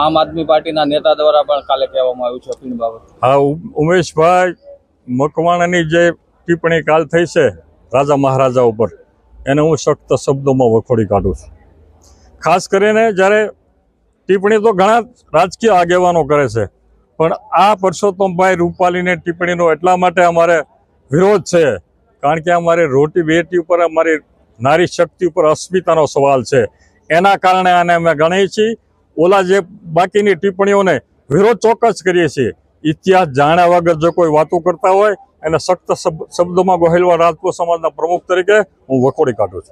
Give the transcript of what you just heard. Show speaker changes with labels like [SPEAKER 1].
[SPEAKER 1] આમ આદમી પાર્ટીના નેતા દ્વારા પણ કાલે કહેવામાં આવ્યું છે અપીલ બાબત.
[SPEAKER 2] હા ઉમેશભાઈ મકવાણાની જે ટિપ્પણી કાલ થઈ છે રાજા મહારાજા ઉપર એને હું સખ્ત શબ્દોમાં વખોડી કાઢું છું. ખાસ કરીને જ્યારે ટિપ્પણી તો ઘણા રાજકીય આગેવાનો કરે છે પણ આ પરસોત્તમભાઈ રૂપાલીને ટિપ્પણીનો એટલા માટે અમારે વિરોધ છે કારણ કે અમારે રોટી બેટી ઉપર અમારી નારી શક્તિ ઉપર અસ્મિતાનો સવાલ છે. એના કારણે આને અમે ગણીએ છીએ. ઓલા જે બાકીની ટિપ્પણીઓને વિરોધ ચોક્કસ કરીએ છીએ. ઇતિહાસ જાણ્યા વગર જો કોઈ વાતો કરતા હોય, એને સખ્ત શબ્દોમાં ગોહિલવા રાજપૂત સમાજના પ્રમુખ તરીકે હું વખોડી કાઢું છું.